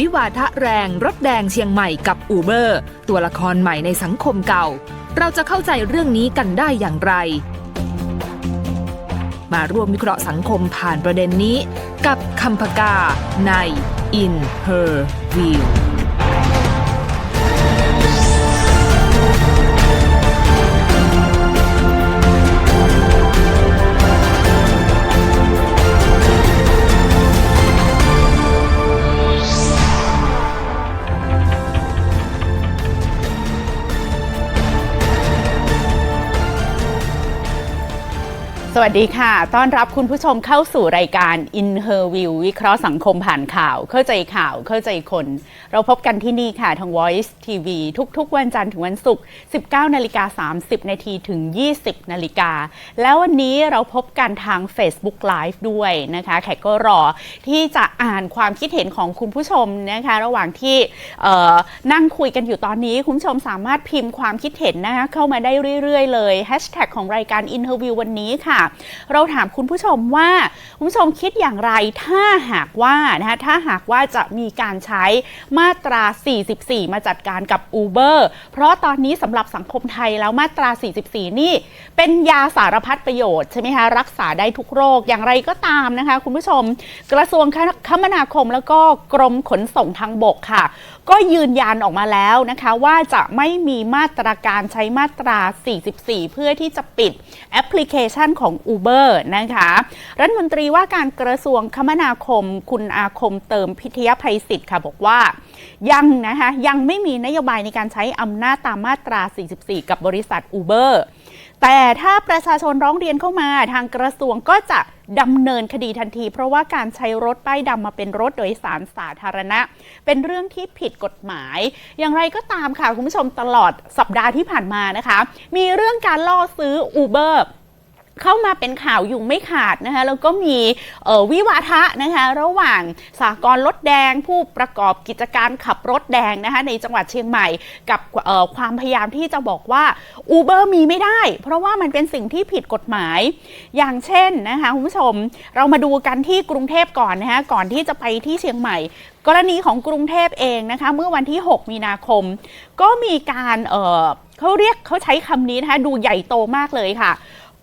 วิวาทะแรงรถแดงเชียงใหม่กับอูเบอร์ ตัวละครใหม่ในสังคมเก่า เราจะเข้าใจเรื่องนี้กันได้อย่างไร มาร่วมวิเคราะห์สังคมผ่านประเด็นนี้ กับคำพกาใน In Her View สวัสดีค่ะ ต้อนรับคุณผู้ชมเข้าสู่รายการ In Her View วิเคราะห์สังคมผ่านข่าว เข้าใจข่าว เข้าใจคน เราพบกันที่นี่ค่ะ ทาง Voice TV ทุกๆ วันจันทร์ถึงวันศุกร์ 19 นาฬิกา 30 นาทีถึง 20 นาฬิกา แล้ววันนี้เราพบกันทาง Facebook Live ด้วยนะคะ แขกก็รอที่จะอ่านความคิดเห็นของคุณผู้ชมนะคะ ระหว่างที่นั่งคุยกันอยู่ตอนนี้ คุณผู้ชมสามารถพิมพ์ความคิดเห็นนะคะเข้ามาได้เรื่อยๆ เลยแฮชแท็กของรายการ Interview วันนี้ค่ะเราถามคุณผู้ชมว่าคุณผู้ชมคิดอย่างไรถ้าหากว่านะคะถ้าหากว่าจะมีการใช้มาตรา 44 มาจัดการกับ Uber เพราะตอนนี้สำหรับสังคมไทยแล้วมาตรา 44 นี่ เป็นยาสารพัดประโยชน์ใช่ไหมคะรักษาได้ทุกโรคอย่างไรก็ตามนะคะ คุณผู้ชม กระทรวงคมนาคมแล้วก็กรมขนส่งทางบกค่ะ ก็ยืนยันออกมาแล้วนะคะว่าจะไม่มีมาตราการใช้มาตรา 44 เพื่อที่จะปิดแอปพลิเคชันของ Uber นะคะ รัฐมนตรีว่าการกระทรวงคมนาคม คุณอาคมเติมพิทยภัยศิษฐ์ค่ะบอกว่ายังนะคะยังไม่มีนโยบายในการใช้อำนาจตามมาตรา 44 กับบริษัท Uber แต่ถ้าประชาชนร้องเรียนเข้ามาทางกระทรวงก็จะดำเนินคดีทันที เพราะว่าการใช้รถป้ายดำมาเป็นรถโดยสารสาธารณะ เป็นเรื่องที่ผิดกฎหมาย อย่างไรก็ตามค่ะ คุณผู้ชมตลอดสัปดาห์ที่ผ่านมานะคะ มีเรื่องการล่อซื้อ Uber เข้ามาเป็นข่าวอยู่ไม่ขาดนะคะแล้วก็มีออวิวาทะนะคะระหว่างสากลรถแดงผู้ประกอบกิจการขับรถแดงนะคะในจังหวัดเชียงใหม่ กับออความพยายามที่จะบอกว่า Uber มีไม่ได้ เพราะว่ามันเป็นสิ่งที่ผิดกฎหมาย อย่างเช่นนะคะคุณผู้ชมเรามาดูกันที่กรุงเทพก่อนนะคะก่อนที่จะไปที่เชียงใหม่กรณีของกรุงเทพเองนะคะเมื่อวันที่ 6 มีนาคม ก็มีการเออเขาเรียกเขาใช้คำนี้นะคะดูใหญ่โตมากเลยค่ะ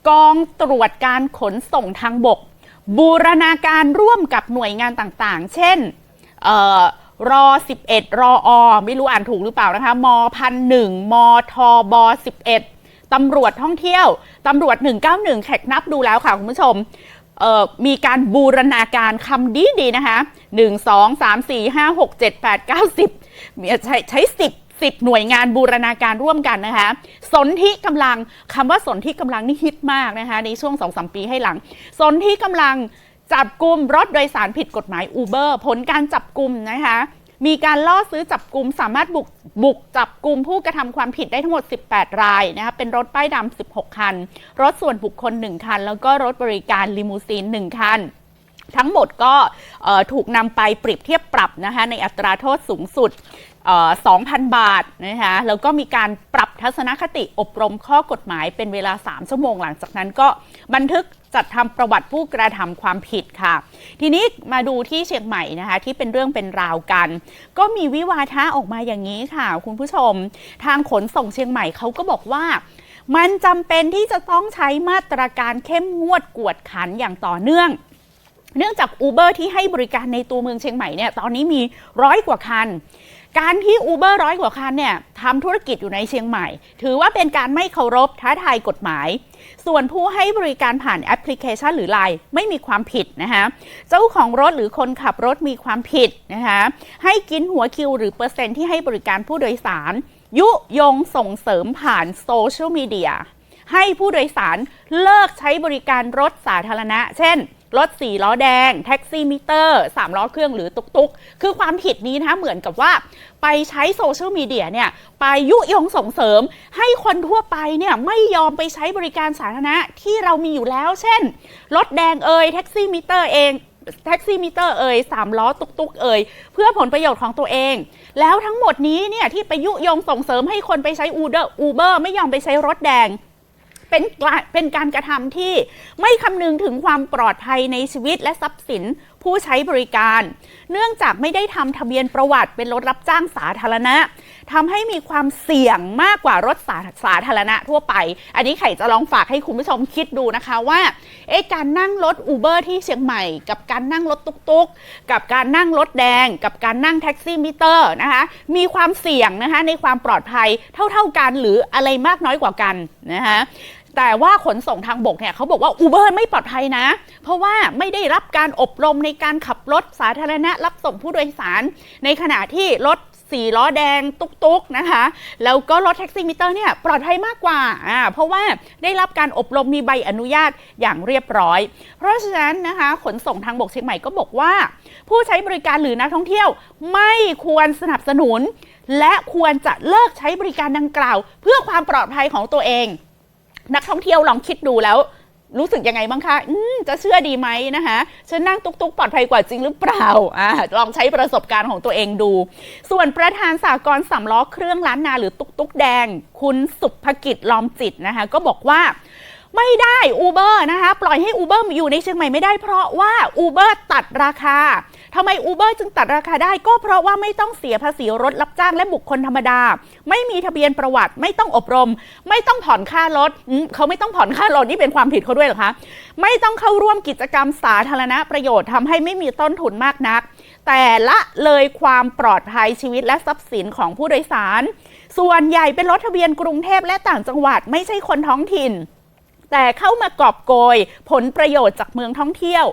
กองตรวจการขนส่งทางบก บูรณาการร่วมกับหน่วยงานต่างๆ เช่นเอ่อรอ 11 รออ ไม่รู้อ่านถูกหรือเปล่านะคะ มพันหนึ่งมทบ11ตำรวจท่องเที่ยวตำรวจ 191 แขกนับดูแล้วค่ะคุณผู้ชม มีการบูรณาการคำดีดีๆนะคะ 1 2 3 4 5 6 7 8 9 10มีใช้ใช้ 10 10 หน่วยงานบูรณาการร่วมกันนะคะ สนที่กำลังคำว่าสนที่กำลังนี่ฮิตมากนะคะ ในช่วง2-3ปีให้หลัง สนที่กำลังจับกลุ่มรถโดยสารผิดกฎหมาย Uber ผลการจับกลุ่มนะคะ มีการล่อซื้อจับกลุ่มสามารถบุกบุกจับกลุ่มผู้กระทำความผิดได้ทั้งหมด 18 รายนะคะเป็นรถป้ายดำ16 คัน รถส่วนบุคคล 1 คัน แล้วก็รถบริการลิมูซีน 1 คันทั้งหมดก็ถูกนำไปเปรียบเทียบปรับนะคะในอัตราโทษสูงสุด 2,000 บาทนะคะแล้วก็มีการปรับทัศนคติอบรมข้อกฎหมายเป็นเวลา 3 ชั่วโมงหลังจากนั้นก็บันทึกจัดทำประวัติผู้กระทำความผิดค่ะ ทีนี้มาดูที่เชียงใหม่นะคะ ที่เป็นเรื่องเป็นราวกัน ก็มีวิวาทะออกมาอย่างนี้ค่ะ คุณผู้ชม ทางขนส่งเชียงใหม่เขาก็บอกว่ามันจำเป็นที่จะต้องใช้มาตรการเข้มงวดกวดขันอย่างต่อเนื่อง เนื่องจาก Uber ที่ให้บริการในตัวเมืองเชียงใหม่เนี่ยตอนนี้มีร้อยกว่าคัน การที่ Uber ร้อยกว่าคันเนี่ยทำธุรกิจอยู่ในเชียงใหม่ ถือว่าเป็นการไม่เคารพท้าทายกฎหมาย ส่วนผู้ให้บริการผ่านแอปพลิเคชันหรือไลน์ไม่มีความผิดนะคะเจ้าของรถหรือคนขับรถมีความผิดนะคะให้กินหัวคิวหรือเปอร์เซ็นต์ที่ให้บริการผู้โดยสาร ยุยงส่งเสริมผ่านโซเชียลมีเดียให้ผู้โดยสารเลิกใช้บริการรถสาธารณะ เช่น รถสี่ล้อแดง แท็กซี่มิเตอร์สามล้อเครื่องหรือตุกตุกคือความผิดนี้นะเหมือนกับว่า ไปใช้โซเชียลมีเดียเนี่ยไปยุยงส่งเสริม ให้คนทั่วไปเนี่ยไม่ยอมไปใช้บริการสาธารณะที่เรามีอยู่แล้ว เช่น รถแดงเอ่ยแท็กซี่มิเตอร์เองแท็กซี่มิเตอร์เอ่ยสามล้อตุกตุกเอ่ยเพื่อผลประโยชน์ของตัวเอง แล้วทั้งหมดนี้เนี่ยที่ไปยุยงส่งเสริมให้คนไปใช้อูเดอร์อูเบอร์ไม่ยอมไปใช้รถแดง เป็นกาเป็นการกระทำที่ไม่คำนึงถึงความปลอดภัยในชีวิตและทรัพย์สินผู้ใช้บริการ เนื่องจากไม่ได้ทำทะเบียนประวัติเป็นรถรับจ้างสาธารณะทำให้มีความเสี่ยงมากกว่ารถสาสาธารณะทั่วไป อันนี้ไข่จะลองฝากให้คุณผู้ชมคิดดูนะคะว่าเอ๊ะการนั่งรถอูเบอร์ที่เชียงใหม่ กับการนั่งรถตุ๊กๆ กับการนั่งรถแดง กับการนั่งแท็กซี่มิเตอร์นะคะมีความเสี่ยงนะคะในความปลอดภัยเท่า ๆกันหรืออะไรมากน้อยกว่ากันนะคะ แต่ว่าขนส่งทางบกเนี่ยเขาบอกว่าอูเบอร์ไม่ปลอดภัยนะ เพราะว่าไม่ได้รับการอบรมในการขับรถสาธารณะรับส่งผู้โดยสาร ในขณะที่รถสี่ล้อแดงตุกๆนะคะ แล้วก็รถแท็กซี่มิเตอร์เนี่ยปลอดภัยมากกว่าอ่า เพราะว่าได้รับการอบรมมีใบอนุญาตอย่างเรียบร้อย เพราะฉะนั้นนะคะขนส่งทางบกเชียงใหม่ก็บอกว่า ผู้ใช้บริการหรือนักท่องเที่ยวไม่ควรสนับสนุน และควรจะเลิกใช้บริการดังกล่าว เพื่อความปลอดภัยของตัวเอง นักท่องเที่ยวลองคิดดูแล้ว รู้สึกยังไงบ้างคะจะเชื่อดีไหมนะคะฉันนั่งตุกตุกๆปลอดภัยกว่าจริงหรือเปล่าอลองใช้ประสบการณ์ของตัวเองดู ส่วนประธานสากลสำล้อเครื่องล้านนาหรือตุกตุกแดง คุณสุภกิจลอมจิตนะคะก็บอกว่า ไม่ได้อูเบอร์นะคะ ปล่อยให้อูเบอร์อยู่ในเชียงใหม่ไม่ได้เพราะว่าอูเบอร์ตัดราคาทำไมอูเบอร์จึงตัดราคาได้ก็เพราะว่าไม่ต้องเสียภาษีรถรับจ้างและบุคคลธรรมดา ไม่มีทะเบียนประวัติ ไม่ต้องอบรม ไม่ต้องผ่อนค่ารถเขาไม่ต้องผ่อนค่ารถนี่เป็นความผิดเขาด้วยหรอคะไม่ต้องเข้าร่วมกิจกรรมสาธารณประโยชน์ทำให้ไม่มีต้นทุนมากนัก แต่ละเลยความปลอดภัยชีวิตและทรัพย์สินของผู้โดยสาร ส่วนใหญ่เป็นรถทะเบียนกรุงเทพและต่างจังหวัดไม่ใช่คนท้องถิ่น แต่เข้ามากอบโกยผลประโยชน์จากเมืองท่องเที่ยว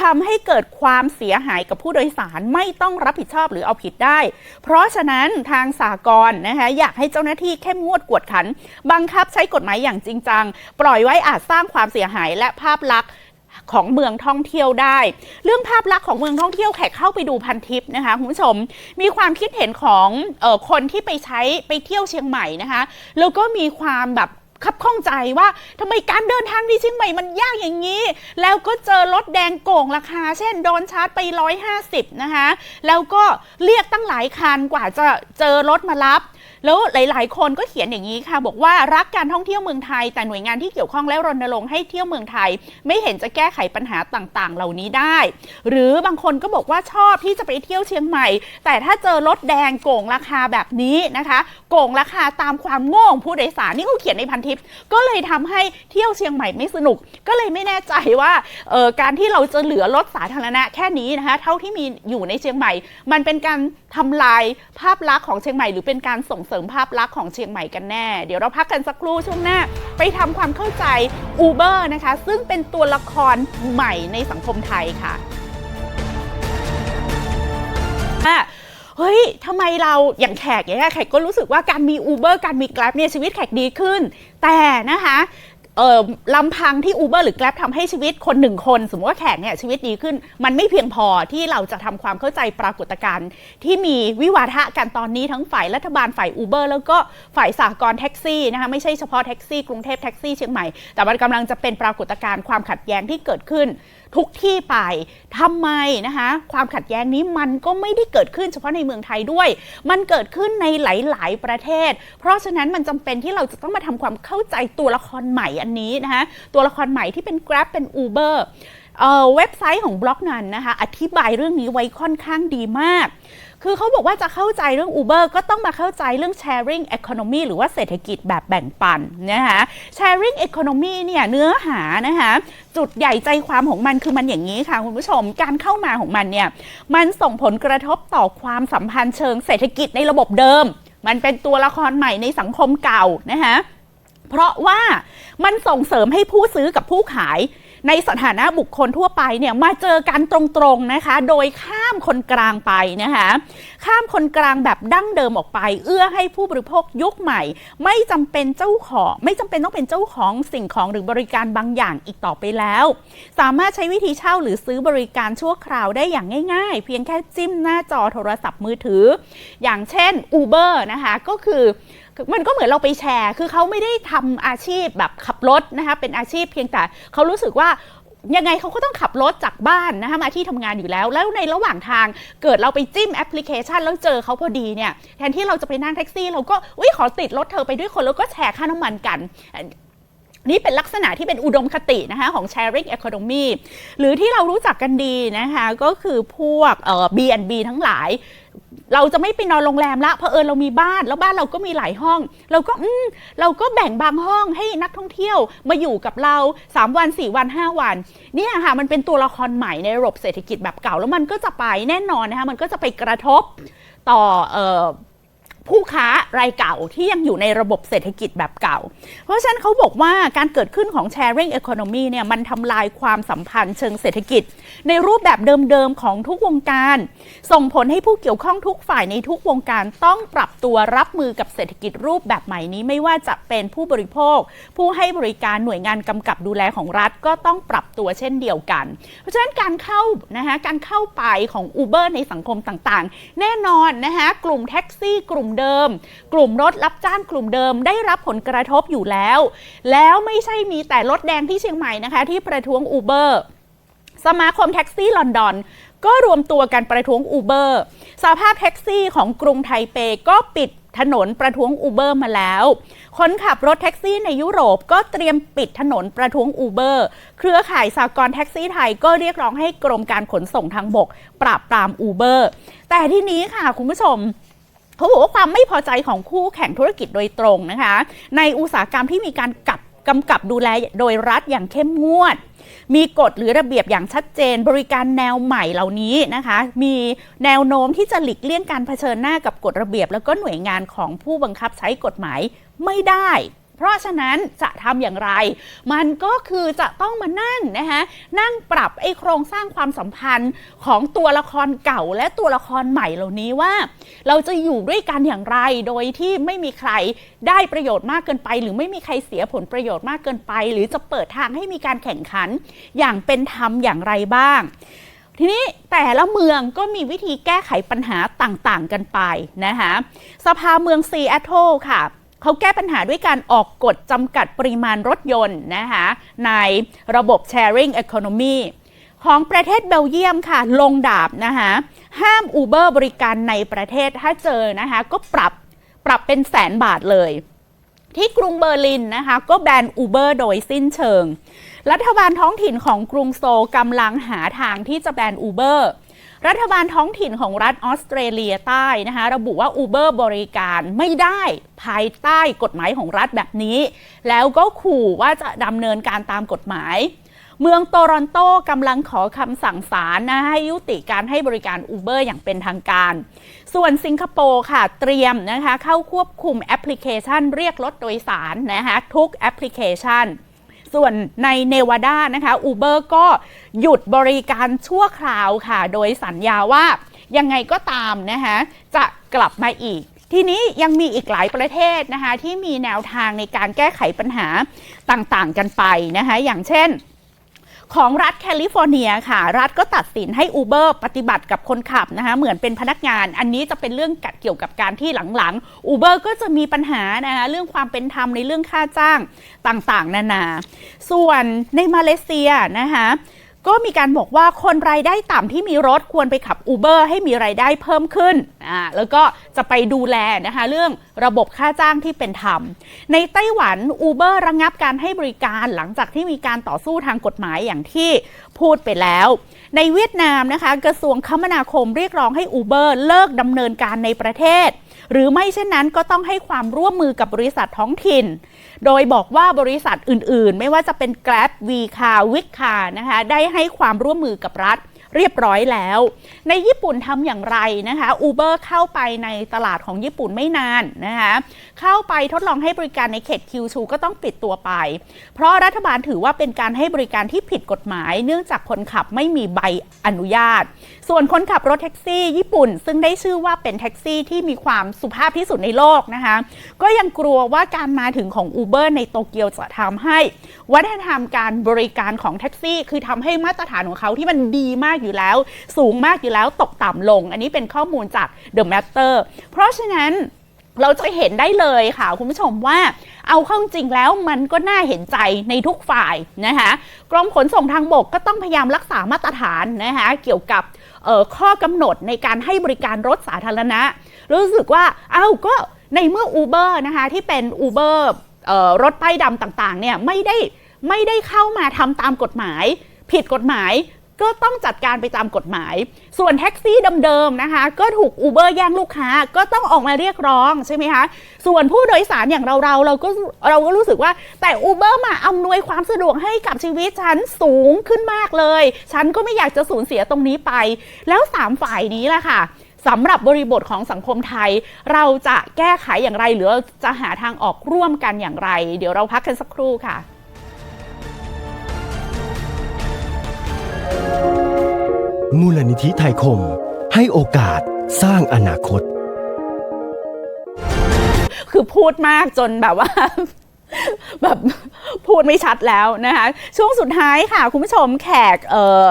ทำให้เกิดความเสียหายกับผู้โดยสารไม่ต้องรับผิดชอบหรือเอาผิดได้ เพราะฉะนั้นทางสากลนะคะอยากให้เจ้าหน้าที่เข้มงวดกวดขัน บังคับใช้กฎหมายอย่างจริงจัง ปล่อยไว้อาจสร้างความเสียหายและภาพลักษณ์ของเมืองท่องเที่ยวได้ เรื่องภาพลักษณ์ของเมืองท่องเที่ยวแขกเข้าไปดูพันทิปนะคะคุณผู้ชมมีความคิดเห็นของออคนที่ไปใช้ไปเที่ยวเชียงใหม่นะคะแล้วก็มีความแบบ ขับข้องใจว่าทำไมการเดินทางที่เชียงใหม่มันยากอย่างนี้ แล้วก็เจอรถแดงโก่งราคา เช่นโดนชาร์จไป 150 นะคะ แล้วก็เรียกตั้งหลายคันกว่าจะเจอรถมารับ แล้วหลาย ๆ คนก็เขียนอย่างนี้ค่ะ บอกว่ารักการท่องเที่ยวเมืองไทย แต่หน่วยงานที่เกี่ยวข้องและรณรงค์ให้เที่ยวเมืองไทย ไม่เห็นจะแก้ไขปัญหาต่าง ๆ เหล่านี้ได้ หรือบางคนก็บอกว่าชอบที่จะไปเที่ยวเชียงใหม่ แต่ถ้าเจอรถแดงโกงราคาแบบนี้นะคะ โกงราคาตามความโง่ของผู้โดยสารนี่เขาเขียนในพันทิปก็เลยทำให้เที่ยวเชียงใหม่ไม่สนุก ก็เลยไม่แน่ใจว่าเอ่อการที่เราจะเหลือรถสาธารณะแค่นี้นะคะเท่าที่มีอยู่ในเชียงใหม่ มันเป็นการทำลายภาพลักษณ์ของเชียงใหม่ หรือเป็นการส่งเสริมภาพลักษณ์ของเชียงใหม่กันแน่ เดี๋ยวเราพักกันสักครู่ช่วงหน้า ไปทำความเข้าใจ Uber นะคะ ซึ่งเป็นตัวละครใหม่ในสังคมไทยค่ะว่าเฮ้ยทำไมเราอย่างแขกอย่างเงี้ยแขกก็รู้สึกว่าการมี Uber การมี Grab เนี่ยชีวิตแขกดีขึ้น แต่นะคะ เออลำพังที่ Uber หรือ Grab ทำให้ชีวิตคนหนึ่งคน สมมติว่าแขกเนี่ยชีวิตดีขึ้น มันไม่เพียงพอที่เราจะทำความเข้าใจปรากฏการณ์ที่มีวิวาทะกันตอนนี้ทั้งฝ่ายรัฐบาลฝ่าย Uber แล้วก็ฝ่ายสากลแท็กซี่นะคะไม่ใช่เฉพาะแท็กซี่กรุงเทพแท็กซี่เชียงใหม่ แต่มันกำลังจะเป็นปรากฏการณ์ความขัดแย้งที่เกิดขึ้น ทุกที่ไปทำไมนะคะความขัดแย้งนี้มันก็ไม่ได้เกิดขึ้นเฉพาะในเมืองไทยด้วย มันเกิดขึ้นในหลาย ๆ ประเทศ เพราะฉะนั้นมันจำเป็นที่เราจะต้องมาทำความเข้าใจตัวละครใหม่อันนี้นะคะตัวละครใหม่ที่เป็น Grab เป็น Uber เอ่อเว็บไซต์ของบล็อกนั้นนะคะอธิบายเรื่องนี้ไว้ค่อนข้างดีมาก คือเขาบอกว่าจะเข้าใจเรื่อง Uber ก็ต้องมาเข้าใจเรื่อง sharing economy หรือว่าเศรษฐกิจแบบแบ่งปันนะคะ sharing economy เนี่ยเนื้อหานะคะจุดใหญ่ใจความของมันคือมันอย่างนี้ค่ะคุณผู้ชมการเข้ามาของมันเนี่ยมันส่งผลกระทบต่อความสัมพันธ์เชิงเศรษฐกิจในระบบเดิม มันเป็นตัวละครใหม่ในสังคมเก่านะคะเพราะว่ามันส่งเสริมให้ผู้ซื้อกับผู้ขาย ในสถานะบุคคลทั่วไปเนี่ยมาเจอกันตรงๆนะคะ โดยข้ามคนกลางไปนะคะข้ามคนกลางแบบดั้งเดิมออกไป เอื้อให้ผู้บริโภคยุคใหม่ ไม่จำเป็นเจ้าของ ไม่จำเป็นต้องเป็นเจ้าของสิ่งของหรือบริการบางอย่างอีกต่อไปแล้ว สามารถใช้วิธีเช่าหรือซื้อบริการชั่วคราวได้อย่างง่ายๆ เพียงแค่จิ้มหน้าจอโทรศัพท์มือถือ อย่างเช่น Uber นะคะก็คือ มันก็เหมือนเราไปแชร์ คือเขาไม่ได้ทำอาชีพแบบขับรถนะคะเป็นอาชีพเพียงแต่เขารู้สึกว่ายังไงเขาก็ต้องขับรถจากบ้านนะคะมาที่ทำงานอยู่แล้ว แล้วในระหว่างทางเกิดเราไปจิ้มแอปพลิเคชัน แล้วเจอเขาพอดีเนี่ยแทนที่เราจะไปนั่งแท็กซี่ เราก็อุ้ยขอติดรถเธอไปด้วยคนแล้วก็แชร์ค่าน้ำมันกันนี่เป็นลักษณะที่เป็นอุดมคตินะคะของ sharing economy หรือที่เรารู้จักกันดีนะคะก็คือพวกเอ่อ B&B ทั้งหลาย เราจะไม่ไปนอนโรงแรมละเพอเออเรามีบ้านแล้วบ้านเราก็มีหลายห้อง เราก็อืมเราก็แบ่งบางห้องให้นักท่องเที่ยวมาอยู่กับเรา 3 วัน 4 วัน 5 วันเนี่ยค่ะมันเป็นตัวละครใหม่ในระบบเศรษฐกิจแบบเก่า แล้วมันก็จะไปแน่นอนนะคะมันก็จะไปกระทบต่อเอ่อ ผู้ค้ารายเก่าที่ยังอยู่ในระบบเศรษฐกิจแบบเก่า เพราะฉะนั้นเขาบอกว่าการเกิดขึ้นของ sharing economy เนี่ยมันทำลายความสัมพันธ์เชิงเศรษฐกิจ ในรูปแบบเดิมๆของทุกวงการ ส่งผลให้ผู้เกี่ยวข้องทุกฝ่ายในทุกวงการต้องปรับตัวรับมือกับเศรษฐกิจรูปแบบใหม่นี้ ไม่ว่าจะเป็นผู้บริโภค ผู้ให้บริการหน่วยงานกำกับดูแลของรัฐก็ต้องปรับตัวเช่นเดียวกัน เพราะฉะนั้นการเข้านะคะการเข้าไปของ Uber ในสังคมต่างๆ แน่นอนนะคะกลุ่มแท็กซี่กลุ่มเดิม กลุ่มรถรับจ้างกลุ่มเดิมได้รับผลกระทบอยู่แล้ว แล้วไม่ใช่มีแต่รถแดงที่เชียงใหม่นะคะ ที่ประท้วง Uber สมาคมแท็กซี่ลอนดอน ก็รวมตัวกันประท้วง Uber สภาพแท็กซี่ของกรุงไทเปก็ปิดถนนประท้วง Uber มาแล้ว คนขับรถแท็กซี่ในยุโรปก็เตรียมปิดถนนประท้วง Uber เครือข่ายสากลแท็กซี่ไทยก็เรียกร้องให้กรมการขนส่งทางบก ปราบปราม Uber แต่ที่นี้ค่ะคุณผู้ชม เขาบอกว่าความไม่พอใจของคู่แข่งธุรกิจโดยตรงนะคะ ในอุตสาหกรรมที่มีการกับกำกับดูแลโดยรัฐอย่างเข้มงวด มีกฎหรือระเบียบอย่างชัดเจน บริการแนวใหม่เหล่านี้นะคะ มีแนวโน้มที่จะหลีกเลี่ยงการเผชิญหน้ากับกฎระเบียบ แล้วก็หน่วยงานของผู้บังคับใช้กฎหมายไม่ได้ เพราะฉะนั้นจะทำอย่างไร มันก็คือจะต้องมานั่งนะคะนั่งปรับไอ้โครงสร้างความสัมพันธ์ของตัวละครเก่าและตัวละครใหม่เหล่านี้ว่า เราจะอยู่ด้วยกันอย่างไร โดยที่ไม่มีใครได้ประโยชน์มากเกินไป หรือไม่มีใครเสียผลประโยชน์มากเกินไป หรือจะเปิดทางให้มีการแข่งขันอย่างเป็นธรรมอย่างไรบ้างทีนี้แต่ละเมืองก็มีวิธีแก้ไขปัญหาต่างๆกันไปนะคะสภาเมืองซีแอตเทิลค่ะ เขาแก้ปัญหาด้วยการออกกฎจำกัดปริมาณรถยนต์นะคะในระบบ sharing economy ของประเทศเบลเยียมค่ะ ลงดาบนะคะห้าม Uber บริการในประเทศถ้าเจอนะคะก็ปรับปรับเป็นแสนบาทเลย ที่กรุงเบอร์ลินนะคะก็แบน Uber โดยสิ้นเชิง รัฐบาลท้องถิ่นของกรุงโซลกำลังหาทางที่จะแบน Uber รั รัฐบาลท้องถิ่นของรัฐออสเตรเลียใต้นะคะระบุว่า Uber บริการไม่ได้ภายใต้กฎหมายของรัฐแบบนี้ แล้วก็ขู่ว่าจะดำเนินการตามกฎหมาย เมืองโตรอนโตกำลังขอคำสั่งศาลนะให้ยุติการให้บริการ Uber อย่างเป็นทางการ ส่วนสิงคโปร์ค่ะเตรียมนะคะเข้าควบคุมแอปพลิเคชัน เรียกรถโดยสารนะคะทุกแอปพลิเคชัน ส่วนในเนวาดานะคะอูเบอร์ก็หยุดบริการชั่วคราวค่ะ โดยสัญญาว่ายังไงก็ตามนะคะจะกลับมาอีกทีนี้ยังมีอีกหลายประเทศนะคะที่มีแนวทางในการแก้ไขปัญหาต่างๆกันไปนะคะอย่างเช่น ของรัฐแคลิฟอร์เนียค่ะ รัฐก็ตัดสินให้ Uber ปฏิบัติกับคนขับนะคะเหมือนเป็นพนักงาน อันนี้จะเป็นเรื่องกัดเกี่ยวกับการที่หลังๆ Uber ก็จะมีปัญหานะคะเรื่องความเป็นธรรมในเรื่องค่าจ้างต่างๆ นานา ส่วนในมาเลเซียนะคะ ก็มีการบอกว่าคนรายได้ต่ำที่มีรถควรไปขับ Uber ให้มีรายได้เพิ่มขึ้นอ่าแล้วก็จะไปดูแลนะคะเรื่องระบบค่าจ้างที่เป็นธรรม ในไต้หวัน Uber ระงงับการให้บริการหลังจากที่มีการต่อสู้ทางกฎหมายอย่างที่พูดไปแล้ว ในเวียดนามนะคะกระทรวงคมนาคมเรียกร้องให้ Uber เลิกดำเนินการในประเทศ หรือไม่เช่นนั้นก็ต้องให้ความร่วมมือกับบริษัทท้องถิ่น โดยบอกว่าบริษัทอื่น ๆ ไม่ว่าจะเป็น Grab, v c a r w i c a r นะคะได้ให้ความร่วมมือกับรัฐ เรียบร้อยแล้ว ในญี่ปุ่นทำอย่างไรนะคะ Uber เข้าไปในตลาดของญี่ปุ่นไม่นานนะคะเข้าไปทดลองให้บริการในเขตคิวชูก็ต้องปิดตัวไป เพราะรัฐบาลถือว่าเป็นการให้บริการที่ผิดกฎหมาย เนื่องจากคนขับไม่มีใบอนุญาต ส่วนคนขับรถแท็กซี่ญี่ปุ่น ซึ่งได้ชื่อว่าเป็นแท็กซี่ที่มีความสุภาพที่สุดในโลกนะคะก็ยังกลัวว่าการมาถึงของ Uber ในโตเกียวจะทำให้ วัฒนธรรมการบริการของแท็กซี่ คือทำให้มาตรฐานของเขาที่มันดีมากอยู่แล้ว สูงมากอยู่แล้วตกต่ำลง อันนี้เป็นข้อมูลจาก The Matter เพราะฉะนั้นเราจะเห็นได้เลยค่ะ คุณผู้ชมว่าเอาเข้าจริงแล้วมันก็น่าเห็นใจในทุกฝ่ายนะคะกรมขนส่งทางบกก็ต้องพยายามรักษามาตรฐานนะคะเกี่ยวกับข้อกำหนดในการให้บริการรถสาธารณะ รู้สึกว่าเอ้าก็ในเมื่อ Uber นะคะที่เป็น Uber เอ่อรถป้ายดำต่างๆเนี่ยไม่ได้ไม่ได้เข้ามาทำตามกฎหมาย ผิดกฎหมาย ก็ต้องจัดการไปตามกฎหมาย ส่วนแท็กซี่เดิมๆนะคะ ก็ถูกอูเบอร์แย่งลูกค้า ก็ต้องออกมาเรียกร้องใช่ไหมคะ ส่วนผู้โดยสารอย่างเราเราเราก็เราก็รู้สึกว่าแต่อูเบอร์มาอำนวยความสะดวกให้กับชีวิตฉันสูงขึ้นมากเลย ฉันก็ไม่อยากจะสูญเสียตรงนี้ไป แล้วสามฝ่ายนี้แหละค่ะสำหรับบริบทของสังคมไทย เราจะแก้ไขอย่างไรหรือจะหาทางออกร่วมกันอย่างไร เดี๋ยวเราพักกันสักครู่ค่ะ มูลนิธิไทยคม ให้โอกาสสร้างอนาคต คือพูดมากจนแบบว่า แบบพูดไม่ชัดแล้วนะคะ ช่วงสุดท้ายค่ะ คุณผู้ชมแขกเอ่อ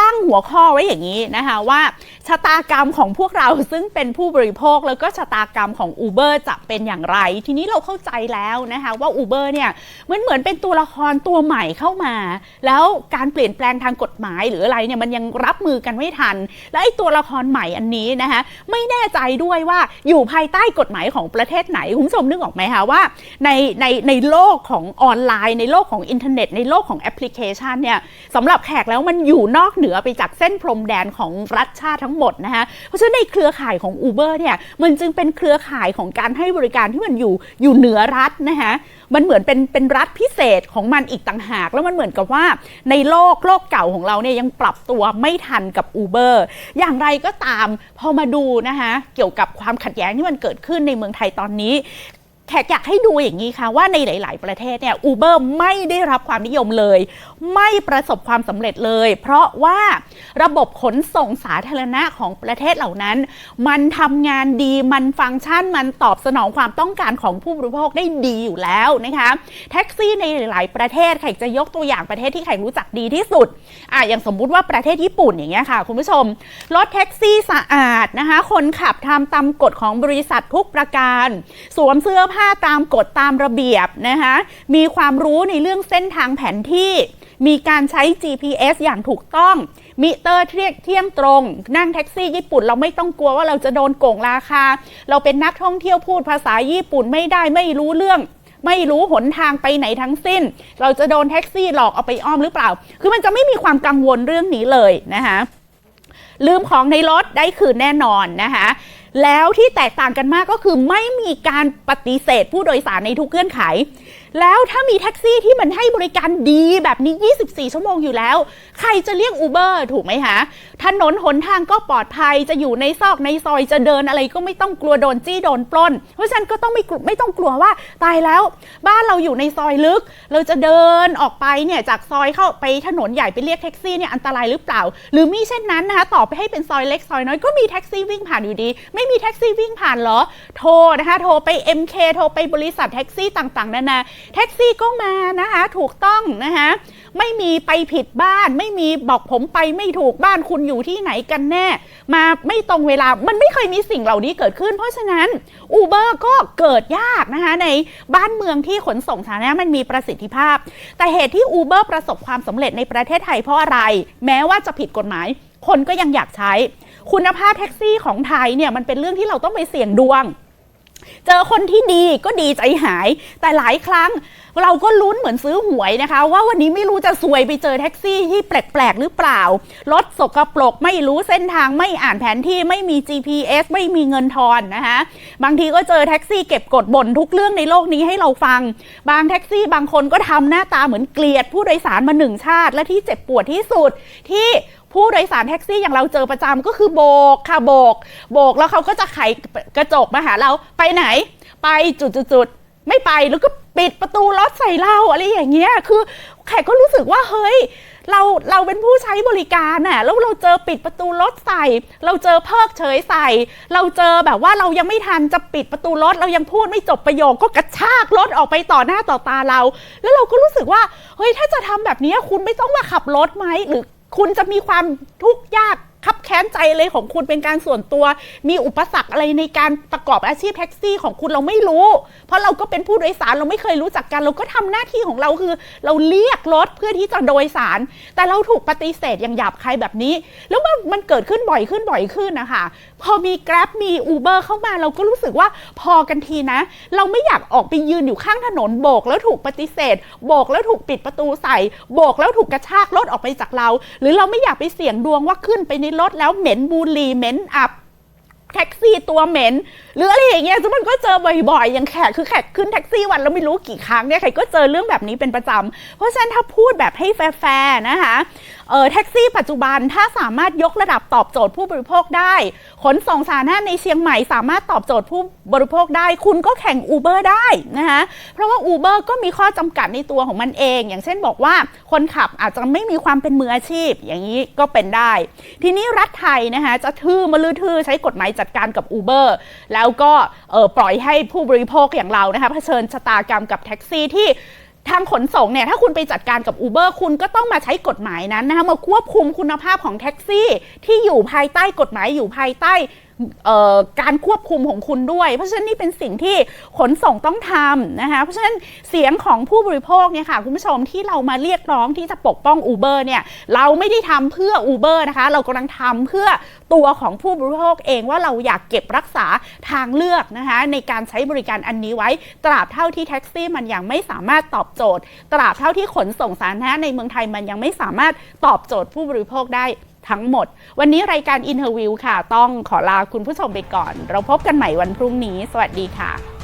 ตั้งหัวข้อไว้อย่างนี้นะคะว่าชะตากรรมของพวกเราซึ่งเป็นผู้บริโภคแล้วก็ชะตากรรมของ Uber จะเป็นอย่างไร ทีนี้เราเข้าใจแล้วนะคะว่า Uber เนี่ยมันเหมือนเป็นตัวละครตัวใหม่เข้ามา แล้วการเปลี่ยนแปลงทางกฎหมายหรืออะไรเนี่ยมันยังรับมือกันไม่ทัน แล้วไอ้ตัวละครใหม่อันนี้นะคะไม่แน่ใจด้วยว่าอยู่ภายใต้กฎหมายของประเทศไหนคุณผู้ชมนึกออกไหมคะว่าในในในโลกของออนไลน์ ในโลกของอินเทอร์เน็ต ในโลกของแอปพลิเคชันเนี่ยสำหรับแขกแล้วมันอยู่นอกเหนือนือไปจากเส้นพรมแดนของรัฐชาติทั้งหมดนะคะเพราะฉะนั้นในเครือข่ายของ Uber เนี่ยมันจึงเป็นเครือข่ายของการให้บริการที่มันอยู่อยู่เหนือรัฐนะคะมันเหมือนเป็นเป็นรัฐพิเศษของมันอีกต่างหาก แล้วมันเหมือนกับว่าในโลกโลกเก่าของเราเนี่ยยังปรับตัวไม่ทันกับ Uber อย่างไรก็ตามพอมาดูนะคะเกี่ยวกับความขัดแย้งที่มันเกิดขึ้นในเมืองไทยตอนนี้ แขกอยากให้ดูอย่างนี้ค่ะว่าในหลาย ๆ ประเทศเนี่ยอูเบอร์ไม่ได้รับความนิยมเลย ไม่ประสบความสำเร็จเลย เพราะว่าระบบขนส่งสาธารณะของประเทศเหล่านั้น มันทำงานดีมันฟังก์ชันมันตอบสนองความต้องการของผู้บริโภคได้ดีอยู่แล้วนะคะแท็กซี่ในหลาย ๆ ประเทศแขกจะยกตัวอย่างประเทศที่แขกรู้จักดีที่สุดอะอย่างสมมุติว่าประเทศญี่ปุ่นอย่างเงี้ยค่ะ คุณผู้ชมรถแท็กซี่สะอาดนะคะคนขับทำตามกฎของบริษัททุกประการ สวมเสื้อผ้าถ้าตามกฎตามระเบียบนะคะมีความรู้ในเรื่องเส้นทางแผนที่ มีการใช้ GPS อย่างถูกต้องมิเตอร์เที่ยงเที่ยงตรง นั่งแท็กซี่ญี่ปุ่นเราไม่ต้องกลัวว่าเราจะโดนโกงราคา เราเป็นนักท่องเที่ยวพูดภาษาญี่ปุ่นไม่ได้ไม่รู้เรื่อง ไม่รู้หนทางไปไหนทั้งสิ้น เราจะโดนแท็กซี่หลอกเอาไปอ้อมหรือเปล่า คือมันจะไม่มีความกังวลเรื่องนี้เลยนะคะลืมของในรถได้คืนแน่นอนนะคะ แล้วที่แตกต่างกันมากก็คือไม่มีการปฏิเสธผู้โดยสารในทุกเงื่อนไข แล้วถ้ามีแท็กซี่ที่มันให้บริการดีแบบนี้ 24 ชั่วโมงอยู่แล้ว ใครจะเรียกอูเบอร์ถูกไหมคะ ถนนหนทางก็ปลอดภัยจะอยู่ในซอกในซอยจะเดินอะไรก็ไม่ต้องกลัวโดนจี้โดนปล้น เพราะฉะนั้นก็ต้องไม่กลัวไม่ต้องกลัวว่าตายแล้ว บ้านเราอยู่ในซอยลึก เราจะเดินออกไปเนี่ยจากซอยเข้าไปถนนใหญ่ไปเรียกแท็กซี่เนี่ยอันตรายหรือเปล่า หรือมิเช่นนั้นนะคะต่อไปให้เป็นซอยเล็กซอยน้อยก็มีแท็กซี่วิ่งผ่านอยู่ดีไม่มีแท็กซี่วิ่งผ่านเหรอ โทรนะคะ โทรไป MK โทรไปบริษัทแท็กซี่ต่างๆนานาแท็กซี่ก็มานะคะ ถูกต้องนะคะ ไม่มีไปผิดบ้าน ไม่มีบอกผมไปไม่ถูกบ้านคุณอยู่ที่ไหนกันแน่ มาไม่ตรงเวลามันไม่เคยมีสิ่งเหล่านี้เกิดขึ้น เพราะฉะนั้นอูเบอร์ก็เกิดยากนะคะ ในบ้านเมืองที่ขนส่งสาธารณะมันมีประสิทธิภาพ แต่เหตุที่อูเบอร์ประสบความสำเร็จในประเทศไทยเพราะอะไร แม้ว่าจะผิดกฎหมาย คนก็ยังอยากใช้ คุณภาพแท็กซี่ของไทยเนี่ยมันเป็นเรื่องที่เราต้องไปเสี่ยงดวง เจอคนที่ดีก็ดีใจหาย แต่หลายครั้งเราก็ลุ้นเหมือนซื้อหวยนะคะ ว่าวันนี้ไม่รู้จะซวยไปเจอแท็กซี่ที่แปลกๆหรือเปล่ารถสกปรกไม่รู้เส้นทางไม่อ่านแผนที่ไม่มี GPS ไม่มีเงินทอนนะคะบางทีก็เจอแท็กซี่เก็บกดบ่นทุกเรื่องในโลกนี้ให้เราฟัง บางแท็กซี่บางคนก็ทำหน้าตาเหมือนเกลียดผู้โดยสารมาหนึ่งชาติ และที่เจ็บปวดที่สุดที่ ผู้โดยสารแท็กซี่อย่างเราเจอประจำก็คือโบกค่ะโบก โบกแล้วเขาก็จะไขกระจกมาหาเราไปไหน ไปจุดๆๆไม่ไปแล้วก็ปิดประตูรถใส่เราอะไรอย่างเงี้ยคือแขกก็รู้สึกว่าเฮ้ยเราเราเป็นผู้ใช้บริการน่ะแล้วเราเจอปิดประตูรถใส่ เราเจอเพิกเฉยใส่ เราเจอแบบว่าเรายังไม่ทันจะปิดประตูรถ เรายังพูดไม่จบประโยคก็กระชากรถออกไปต่อหน้าต่อตาเรา แล้วเราก็รู้สึกว่าเฮ้ยถ้าจะทำแบบนี้คุณไม่ต้องมาขับรถไหมหรือ คุณจะมีความทุกข์ยาก คับแค้นใจเลยของคุณเป็นการส่วนตัว มีอุปสรรคอะไรในการประกอบอาชีพแท็กซี่ของคุณเราไม่รู้ เพราะเราก็เป็นผู้โดยสารเราไม่เคยรู้จักกัน เราก็ทำหน้าที่ของเราคือ เราเรียกรถเพื่อที่จะโดยสาร แต่เราถูกปฏิเสธอย่างหยาบคายแบบนี้ แล้วมันมันเกิดขึ้นบ่อยขึ้นบ่อยขึ้นนะคะพอมี Grab มี Uber เข้ามาเราก็รู้สึกว่าพอกันทีนะ เราไม่อยากออกไปยืนอยู่ข้างถนนโบก แล้วถูกปฏิเสธ โบกแล้วถูกปิดประตูใส่ โบกแล้วถูกกระชากรถออกไปจากเรา หรือเราไม่อยากไปเสี่ยงดวงว่าขึ้นไปในรถแล้วเหม็นบุหรี่เหม็นอับ แท็กซี่ตัวเหม็นหรืออะไรอย่างเงี้ยซึ่งมันก็เจอบ่อยๆ อย่างแขกคือแขกขึ้นแท็กซี่วันแล้วไม่รู้กี่ครั้งเนี่ยใครก็เจอเรื่องแบบนี้เป็นประจำเพราะฉะนั้นถ้าพูดแบบให้แฟร์ๆนะคะเออแท็กซี่ปัจจุบันถ้าสามารถยกระดับตอบโจทย์ผู้บริโภคได้ ขนส่งสาธารณะในเชียงใหม่สามารถตอบโจทย์ผู้บริโภคได้ คุณก็แข่ง Uber ได้นะคะเพราะว่า Uber ก็มีข้อจำกัดในตัวของมันเอง อย่างเช่นบอกว่าคนขับอาจจะไม่มีความเป็นมืออาชีพ อย่างนี้ก็เป็นได้ ทีนี้รัฐไทยนะคะจะทื่อมาลือทื่อใช้กฎหมายจัดการกับ Uber แล้วก็ปล่อยให้ผู้บริโภคอย่างเรานะคะเผชิญชะตากรรมกับแท็กซี่ที่ทางขนส่งเนี่ยถ้าคุณไปจัดการกับ Uber คุณก็ต้องมาใช้กฎหมายนั้นนะคะมาควบคุมคุณภาพของแท็กซี่ ที่อยู่ภายใต้กฎหมายอยู่ภายใต้ การควบคุมของคุณด้วย เพราะฉะนั้นนี่เป็นสิ่งที่ขนส่งต้องทำนะคะเพราะฉะนั้นเสียงของผู้บริโภคเนี่ยค่ะคุณผู้ชมที่เรามาเรียกร้องที่จะปกป้อง Uber เนี่ยเราไม่ได้ทำเพื่อ Uber นะคะเรากำลังทำเพื่อตัวของผู้บริโภคเองว่าเราอยากเก็บรักษาทางเลือกนะคะในการใช้บริการอันนี้ไว้ ตราบเท่าที่แท็กซี่มันยังไม่สามารถตอบโจทย์ ตราบเท่าที่ขนส่งสาธารณะในเมืองไทยมันยังไม่สามารถตอบโจทย์ผู้บริโภคได้ ทั้งหมด วันนี้รายการอินเทอร์วิวค่ะ ต้องขอลาคุณผู้ชมไปก่อน เราพบกันใหม่วันพรุ่งนี้ สวัสดีค่ะ